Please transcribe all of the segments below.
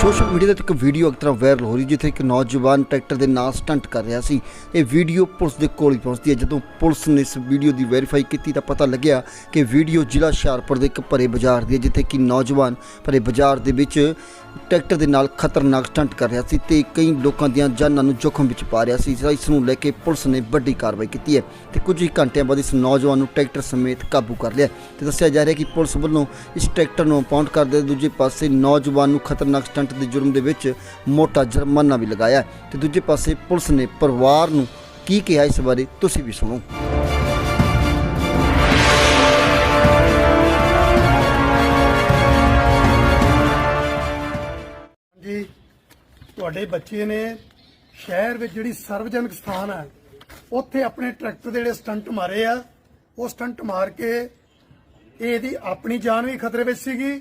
Social media ਤੇ ਇੱਕ video ਇੱਕ ਤਰ੍ਹਾਂ ਵਾਇਰਲ ਹੋ ਰਹੀ ਜਿੱਥੇ ਇੱਕ ਨੌਜਵਾਨ ਟਰੈਕਟਰ ਦੇ ਨਾਲ ਸਟੰਟ ਕਰ ਰਿਹਾ ਸੀ। ਇਹ ਵੀਡੀਓ ਪੁਲਿਸ ਦੇ ਕੋਲ ਹੀ ਪਹੁੰਚਦੀ ਹੈ। ਜਦੋਂ ਪੁਲਿਸ ਨੇ ਇਸ ਵੀਡੀਓ ਦੀ ਵੈਰੀਫਾਈ ਕੀਤੀ ਤਾਂ ਪਤਾ ਲੱਗਿਆ ਕਿ ਵੀਡੀਓ ਜ਼ਿਲ੍ਹਾ ਹੁਸ਼ਿਆਰਪੁਰ ਦੇ ਇੱਕ ਭਰੇ ਬਾਜ਼ਾਰ ਦੀ ਹੈ, ਜਿੱਥੇ ਕਿ ਨੌਜਵਾਨ ਭਰੇ ਬਾਜ਼ਾਰ ਦੇ ਵਿੱਚ ਟਰੈਕਟਰ ਦੇ ਨਾਲ ਖਤਰਨਾਕ ਸਟੰਟ ਕਰ ਰਿਹਾ ਸੀ ਤੇ ਕਈ ਲੋਕਾਂ ਦੀਆਂ ਜਾਨਾਂ ਨੂੰ ਜੋਖਮ ਵਿੱਚ ਪਾ ਰਿਹਾ ਸੀ। ਇਸ ਨੂੰ ਲੈ ਕੇ ਪੁਲਿਸ ਨੇ ਵੱਡੀ ਕਾਰਵਾਈ ਕੀਤੀ ਹੈ ਤੇ ਕੁਝ ਹੀ ਘੰਟਿਆਂ ਬਾਅਦ ਇਸ ਨੌਜਵਾਨ ਨੂੰ ਟਰੈਕਟਰ ਸਮੇਤ ਕਾਬੂ ਕਰ ਲਿਆ। ਤੇ ਦੱਸਿਆ ਜਾ ਰਿਹਾ ਕਿ ਪੁਲਿਸ ਵੱਲੋਂ ਇਸ ਟਰੈਕਟਰ ਨੂੰ ਪਾਉਂਡ ਕਰਦੇ ਦੂਜੇ ਪਾਸੇ ਨੌਜਵਾਨ ਨੂੰ ਖਤਰਨਾਕ ਸਟੰਟ ਦੇ ਜੁਰਮ ਦੇ ਵਿੱਚ ਮੋਟਾ ਜੁਰਮਾਨਾ ਵੀ ਲਗਾਇਆ ਹੈ। ਤੇ ਦੂਜੇ ਪਾਸੇ ਪੁਲਿਸ ਨੇ ਪਰਿਵਾਰ ਨੂੰ ਕੀ ਕਿਹਾ ਇਸ ਬਾਰੇ ਤੁਸੀਂ ਵੀ ਸੁਣੋ। ਜੀ ਤੁਹਾਡੇ ਬੱਚੇ ਨੇ ਸ਼ਹਿਰ ਵਿੱਚ ਜਿਹੜੀ ਸਰਵਜਨਕ ਸਥਾਨ ਹੈ ਉੱਥੇ ਆਪਣੇ ਟਰੈਕਟਰ ਦੇ ਜਿਹੜੇ ਸਟੰਟ ਮਾਰੇ ਆ, ਉਹ ਸਟੰਟ ਮਾਰ ਕੇ ਇਹਦੀ ਆਪਣੀ ਜਾਨ ਵੀ ਖਤਰੇ ਵਿੱਚ ਸੀਗੀ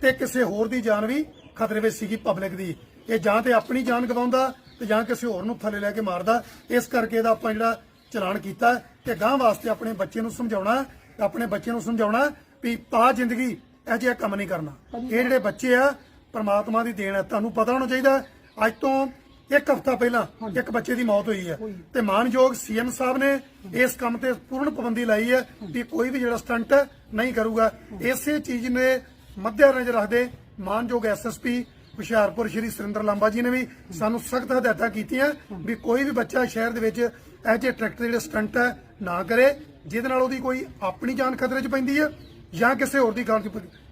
ਤੇ ਕਿਸੇ ਹੋਰ ਦੀ ਜਾਨ ਵੀ ਖਤਰੇ ਵਿੱਚ ਸੀਗੀ ਪਬਲਿਕ ਦੀ। ਇਹ ਜਾਂ ਤੇ ਆਪਣੀ ਜਾਨ ਗਵਾਉਂਦਾ ਤੇ ਜਾਂ ਕਿਸੇ ਹੋਰ ਨੂੰ ਥੱਲੇ ਲੈ ਕੇ ਮਾਰਦਾ। ਇਸ ਕਰਕੇ ਇਹਦਾ ਆਪਾਂ ਜਿਹੜਾ ਚਲਾਨ ਕੀਤਾ ਤੇ ਗਾਂ ਵਾਸਤੇ ਆਪਣੇ ਬੱਚੇ ਨੂੰ ਸਮਝਾਉਣਾ, ਆਪਣੇ ਬੱਚੇ ਨੂੰ ਸਮਝਾਉਣਾ ਵੀ ਪਾ ਜ਼ਿੰਦਗੀ ਇਹ ਜਿਹਾ ਕੰਮ ਨਹੀਂ ਕਰਨਾ। ਇਹ ਜਿਹੜੇ ਬੱਚੇ ਆ ਪਰਮਾਤਮਾ ਦੀ ਦੇਣ ਹੈ ਤੁਹਾਨੂੰ ਪਤਾ ਹੋਣਾ ਚਾਹੀਦਾ ਅੱਜ ਤੋਂ ਇੱਕ ਹਫ਼ਤਾ ਪਹਿਲਾਂ ਇੱਕ ਬੱਚੇ ਦੀ ਮੌਤ ਹੋਈ ਹੈ। ਤੇ ਮਾਨਯੋਗ ਸੀਐਮ ਸਾਹਿਬ ਨੇ ਇਸ ਕੰਮ ਤੇ ਪੂਰਨ ਪਾਬੰਦੀ ਲਾਈ ਹੈ ਵੀ ਕੋਈ ਵੀ ਜਿਹੜਾ ਸਟੰਟ ਨਹੀਂ ਕਰੂਗਾ। ਇਸੇ ਚੀਜ਼ ਨੇ ਮੱਦੇ ਨਜ਼ਰ ਰੱਖਦੇ ਮਾਨਯੋਗ ਐਸਐਸਪੀ ਹੁਸ਼ਿਆਰਪੁਰ ਸ਼੍ਰੀ ਸੁਰਿੰਦਰ ਲਾਂਬਾ ਜੀ ਨੇ ਵੀ ਸਾਨੂੰ ਸਖਤ ਹਦਾਇਤਾਂ ਕੀਤੀਆਂ ਵੀ ਕੋਈ ਵੀ ਬੱਚਾ ਸ਼ਹਿਰ ਦੇ ਵਿੱਚ ਇਹ ਜਿਹੇ ਟਰੈਕਟਰ ਜਿਹੜੇ ਸਟੰਟ ਹੈ ਨਾ ਕਰੇ ਜਿਹਦੇ ਨਾਲ ਉਹਦੀ ਕੋਈ ਆਪਣੀ ਜਾਨ ਖਤਰੇ 'ਚ ਪੈਂਦੀ ਹੈ ਜਾਂ ਕਿਸੇ ਹੋਰ ਦੀ ਜਾਨ 'ਚ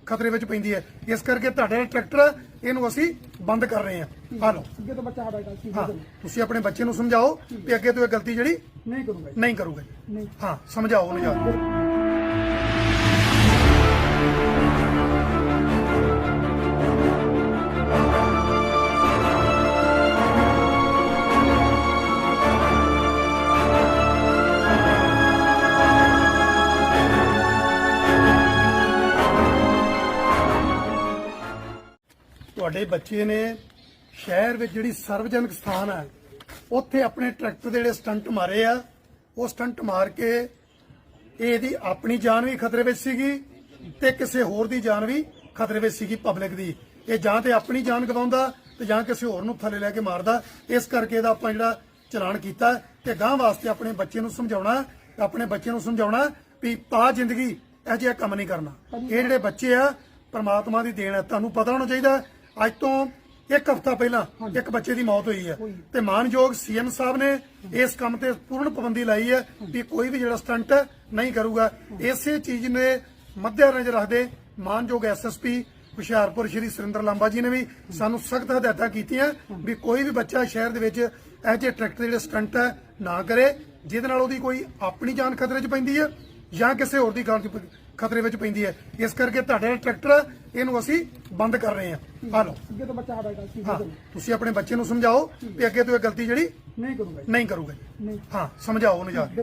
ਖਤਰੇ ਵਿੱਚ ਪੈਂਦੀ ਹੈ। ਇਸ ਕਰਕੇ ਤੁਹਾਡਾ ਟਰੈਕਟਰ ਇਹਨੂੰ ਅਸੀਂ ਬੰਦ ਕਰ ਰਹੇ ਹਾਂ। ਆ ਲਓ ਅੱਗੇ ਤੋਂ ਬੱਚਾ ਸਾਡਾ ਗਲਤੀ ਹਾਂ। ਤੁਸੀਂ ਆਪਣੇ ਬੱਚੇ ਨੂੰ ਸਮਝਾਓ ਵੀ ਅੱਗੇ ਤੋਂ ਇਹ ਗਲਤੀ ਜਿਹੜੀ ਨਹੀਂ ਕਰੂਗਾ। ਨਹੀਂ ਕਰੂਗਾ ਹਾਂ ਸਮਝਾਓ ਉਹਨੂੰ ਜਾ ਤੁਹਾਡੇ ਬੱਚੇ ਨੇ ਸ਼ਹਿਰ ਵਿੱਚ ਜਿਹੜੀ ਸਰਵਜਨਕ ਸਥਾਨ ਹੈ ਉੱਥੇ ਆਪਣੇ ਟਰੈਕਟਰ ਦੇ ਜਿਹੜੇ ਸਟੰਟ ਮਾਰੇ ਆ, ਉਹ ਸਟੰਟ ਮਾਰ ਕੇ ਇਹਦੀ ਆਪਣੀ ਜਾਨ ਵੀ ਖਤਰੇ ਵਿੱਚ ਸੀਗੀ ਤੇ ਕਿਸੇ ਹੋਰ ਦੀ ਜਾਨ ਵੀ ਖਤਰੇ ਵਿੱਚ ਸੀਗੀ ਪਬਲਿਕ ਦੀ। ਇਹ ਜਾਂ ਤੇ ਆਪਣੀ ਜਾਨ ਗਵਾਉਂਦਾ ਤੇ ਜਾਂ ਕਿਸੇ ਹੋਰ ਨੂੰ ਥੱਲੇ ਲੈ ਕੇ ਮਾਰਦਾ। ਇਸ ਕਰਕੇ ਇਹਦਾ ਆਪਾਂ ਜਿਹੜਾ ਚਲਾਨ ਕੀਤਾ ਤੇ ਗਾਂ ਵਾਸਤੇ ਆਪਣੇ ਬੱਚੇ ਨੂੰ ਸਮਝਾਉਣਾ, ਆਪਣੇ ਬੱਚੇ ਨੂੰ ਸਮਝਾਉਣਾ ਵੀ ਪਾ ਜ਼ਿੰਦਗੀ, ਇਹ ਜਿਹਾ ਕੰਮ ਨਹੀਂ ਕਰਨਾ। ਇਹ ਜਿਹੜੇ ਬੱਚੇ ਆ, ਪਰਮਾਤਮਾ ਦੀ ਦੇਣ ਹੈ ਤੁਹਾਨੂੰ ਪਤਾ ਹੋਣਾ ਚਾਹੀਦਾ। ਅੱਜ ਤੋਂ ਇੱਕ ਹਫ਼ਤਾ ਪਹਿਲਾਂ ਇੱਕ ਬੱਚੇ ਦੀ ਮੌਤ ਹੋਈ ਹੈ। ਤੇ ਮਾਨਯੋਗ ਸੀਐਮ ਸਾਹਿਬ ਨੇ ਇਸ ਕੰਮ ਤੇ ਪੂਰਨ ਪਾਬੰਦੀ ਲਾਈ ਹੈ ਵੀ ਕੋਈ ਵੀ ਜਿਹੜਾ ਸਟੰਟ ਨਹੀਂ ਕਰੂਗਾ। ਇਸੇ ਚੀਜ਼ ਨੇ ਮੱਦੇ ਨਜ਼ਰ ਰੱਖਦੇ ਮਾਨਯੋਗ ਐਸਐਸਪੀ ਹੁਸ਼ਿਆਰਪੁਰ ਸ਼੍ਰੀ ਸੁਰਿੰਦਰ ਲਾਂਬਾ ਜੀ ਨੇ ਵੀ ਸਾਨੂੰ ਸਖਤ ਹਦਾਇਤਾਂ ਕੀਤੀਆਂ ਵੀ ਕੋਈ ਵੀ ਬੱਚਾ ਸ਼ਹਿਰ ਦੇ ਵਿੱਚ ਜਿਹੇ ਟਰੈਕਟਰ ਜਿਹੜੇ ਸਟੰਟ ਹੈ ਨਾ ਕਰੇ ਜਿਹਦੇ ਨਾਲ ਉਹਦੀ ਕੋਈ ਆਪਣੀ ਜਾਨ ਖਤਰੇ 'ਚ ਪੈਂਦੀ ਹੈ ਜਾਂ ਕਿਸੇ ਹੋਰ ਦੀ ਜਾਨ 'ਚ ਖਤਰੇ ਵਿੱਚ ਪੈਂਦੀ ਹੈ। ਇਸ ਕਰਕੇ ਤੁਹਾਡਾ ਟਰੈਕਟਰ ਇਹਨੂੰ ਅਸੀਂ ਬੰਦ ਕਰ ਰਹੇ ਹਾਂ। ਆ ਲਓ। ਅੱਗੇ ਤੋਂ ਬੱਚਾ ਗਲਤੀ ਹਾਂ ਤੁਸੀਂ ਆਪਣੇ ਬੱਚੇ ਨੂੰ ਸਮਝਾਓ ਵੀ ਅੱਗੇ ਤੋਂ ਇਹ ਗਲਤੀ ਜਿਹੜੀ ਨਹੀਂ ਕਰੂਗਾ। ਨਹੀਂ ਕਰੂਗਾ ਹਾਂ ਸਮਝਾਓ ਉਹਨੂੰ ਜਾ ਕੇ।